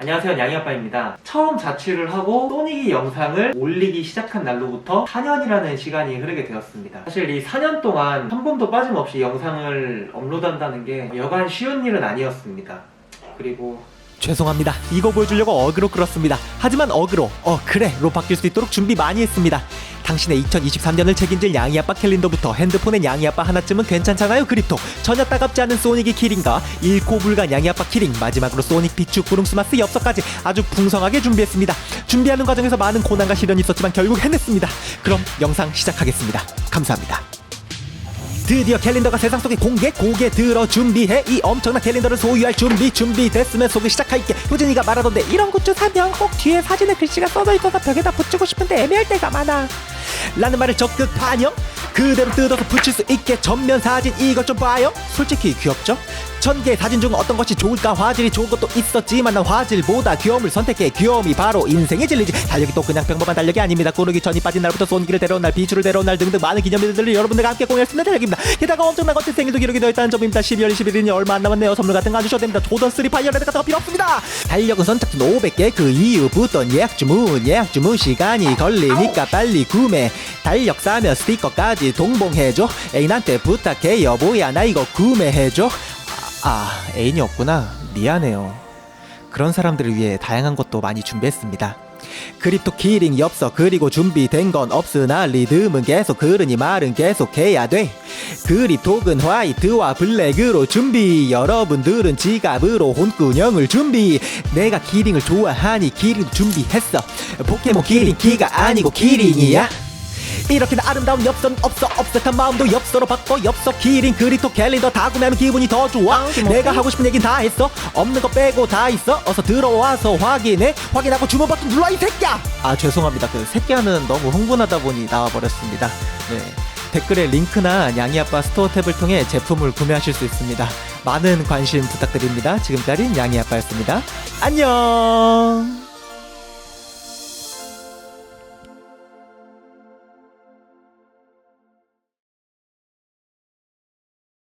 안녕하세요 양이아빠입니다 처음 자취를 하고 소닉이 영상을 올리기 시작한 날로부터 4년이라는 시간이 흐르게 되었습니다 사실 이 4년 동안 한 번도 빠짐없이 영상을 업로드한다는 게 여간 쉬운 일은 아니었습니다 그리고 죄송합니다. 이거 보여주려고 어그로 끌었습니다. 하지만 어그로, 어 그래로 바뀔 수 있도록 준비 많이 했습니다. 당신의 2023년을 책임질 양이아빠 캘린더부터 핸드폰엔 양이아빠 하나쯤은 괜찮잖아요 그립토. 전혀 따갑지 않은 소닉이 키링과 잃고 불간 양이아빠 키링 마지막으로 소닉 비추 구름스마스 엽서까지 아주 풍성하게 준비했습니다. 준비하는 과정에서 많은 고난과 시련이 있었지만 결국 해냈습니다. 그럼 영상 시작하겠습니다. 감사합니다. 드디어 캘린더가 세상 속에 공개 고개 들어 준비해. 이 엄청난 캘린더를 소유할 준비 준비됐으면 소개 시작할게. 효진이가 말하던데 이런 굿즈 사면 꼭 뒤에 사진에 글씨가 써져 있어서 벽에다 붙이고 싶은데 애매할 때가 많아 라는 말을 적극 반영 그대로 뜯어서 붙일 수 있게 전면 사진 이것 좀 봐요 솔직히 귀엽죠? 천 개의 사진 중 어떤 것이 좋을까? 화질이 좋은 것도 있었지만 난 화질보다 귀여움을 선택해. 귀여움이 바로 인생의 진리지. 달력이 또 그냥 평범한 달력이 아닙니다. 꾸르기 전이 빠진 날부터 손기를 데려온 날 비추를 데려온 날 등등 많은 기념일들을 여러분들과 함께 공유할 수 있는 달력입니다. 게다가 엄청난 것들 생일도 기록이 되어 있다는 점입니다. 12월 21일이 얼마 안 남았네요. 선물 같은 거 안 주셔도 됩니다. 조던3 파이어레드 같은 거 필요 없습니다. 달력은 선착순 500개. 그 이후부터 예약 주문 예약 주문 시간이 걸리니까 빨리 구매. 달력 사면 스티커까지 동봉해줘. 애인한테 부탁해. 여보야 나 이거 구매해줘 아 애인이 없구나. 미안해요. 그런 사람들을 위해 다양한 것도 많이 준비했습니다. 그립토 키링 엽서 그리고 준비된 건 없으나 리듬은 계속 흐르니 말은 계속 해야 돼. 그립톡은 화이트와 블랙으로 준비. 여러분들은 지갑으로 혼꾸녕을 준비. 내가 키링을 좋아하니 키링 준비했어. 포켓몬 키링 키가 아니고 키링이야 이렇게 아름다운 엽서는 없어 없색한 마음도 엽서로 바꿔 엽서. 키링 그리토 캘린더. 다 구매하면 기분이 더 좋아. 내가 하고 싶은 얘긴 다 했어. 없는 거 빼고 다 있어. 어서 들어와서 확인해. 확인하고 주문 버튼 눌러 이 새끼야! 아 죄송합니다. 그 새끼야는 너무 흥분하다 보니 나와버렸습니다. 네. 댓글에 링크나 양이아빠 스토어 탭을 통해 제품을 구매하실 수 있습니다. 많은 관심 부탁드립니다. 지금까지 양이아빠였습니다. 안녕